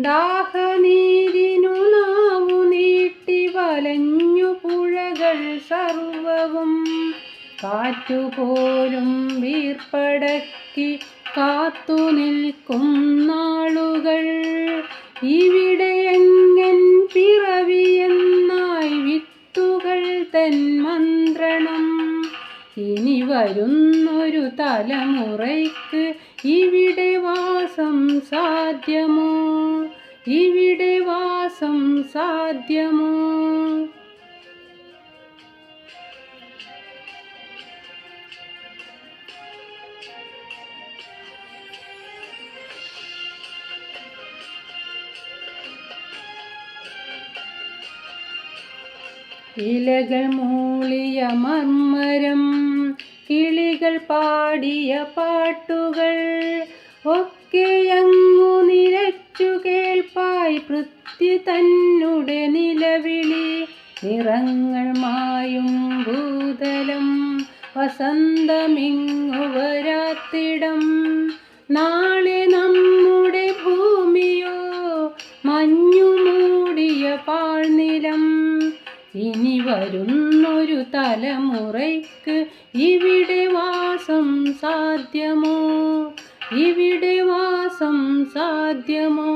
ദാഹനീരിനു നാവു നീട്ടി വലഞ്ഞു പുഴകൾ സർവവും. കാറ്റുപോലും വീർപ്പടക്കി കാത്തു നിൽക്കും നാളുകൾ. ഇവിടെ വരുന്നൊരു തലമുറയ്ക്ക് ഇവിടെ വാസം സാധ്യമോ? ഇവിടെ വാസം സാധ്യമോ? ഇലകൾ മൂളിയ മർമ്മരം കിളികൾ പാടിയ പാട്ടുകൾ ഒക്കെ അങ്ങു നിരച്ചു കേൾപ്പായി പൃഥ്വി തന്നുടെ നിലവിളി. നിറങ്ങൾ മായും ഭൂതലം വസന്തമിങ്ങു വരാത്തിടം. നാളെ നമ്മുടെ ഭൂമിയോ മഞ്ഞു മൂടിയ പാഴ്നിലം. ഇനി വരുന്നൊരു തലമുറയ്ക്ക് ഇവിടെ വാസം സാധ്യമോ? ഇവിടെ വാസം സാധ്യമോ?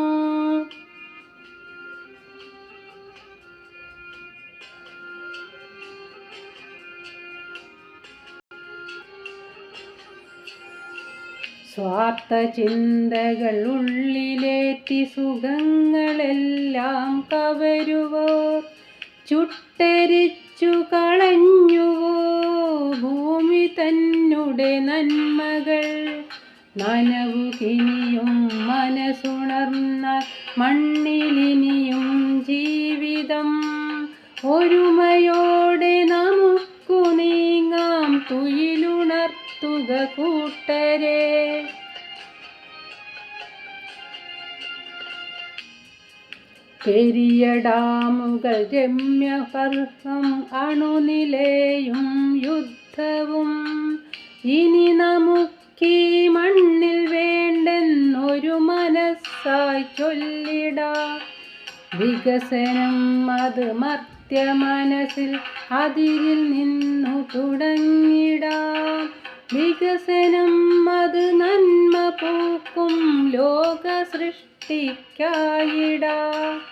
സ്വാർത്ഥ ചിന്തകൾ ഉള്ളിലേറ്റി സുഖങ്ങളെല്ലാം കവരുവോർ ചുട്ടരിച്ചു കളഞ്ഞുവോ? ഭൂമി തന്നുടെ നന്മകൾ നനവുകിനിയും മനസ്സുണർന്ന മണ്ണിലിനിയും ജീവിതം ഒരുമയോടെ നമുക്കു നീങ്ങാം. തുയിലുണർത്തുക കൂട്ടരെ പെരിയ ഡാമുകൾ രമ്യഹർഹം അണുനിലയും യുദ്ധവും. ഇനി നമുക്കീ മണ്ണിൽ വേണ്ടെന്നൊരു മനസ്സായി ചൊല്ലിട. വികസനം അത് മർത്യ മനസ്സിൽ അതിരിൽ നിന്നു തുടങ്ങിട. വികസനം അത് നന്മ പൂക്കും ലോക സൃഷ്ടിക്കായിടാം.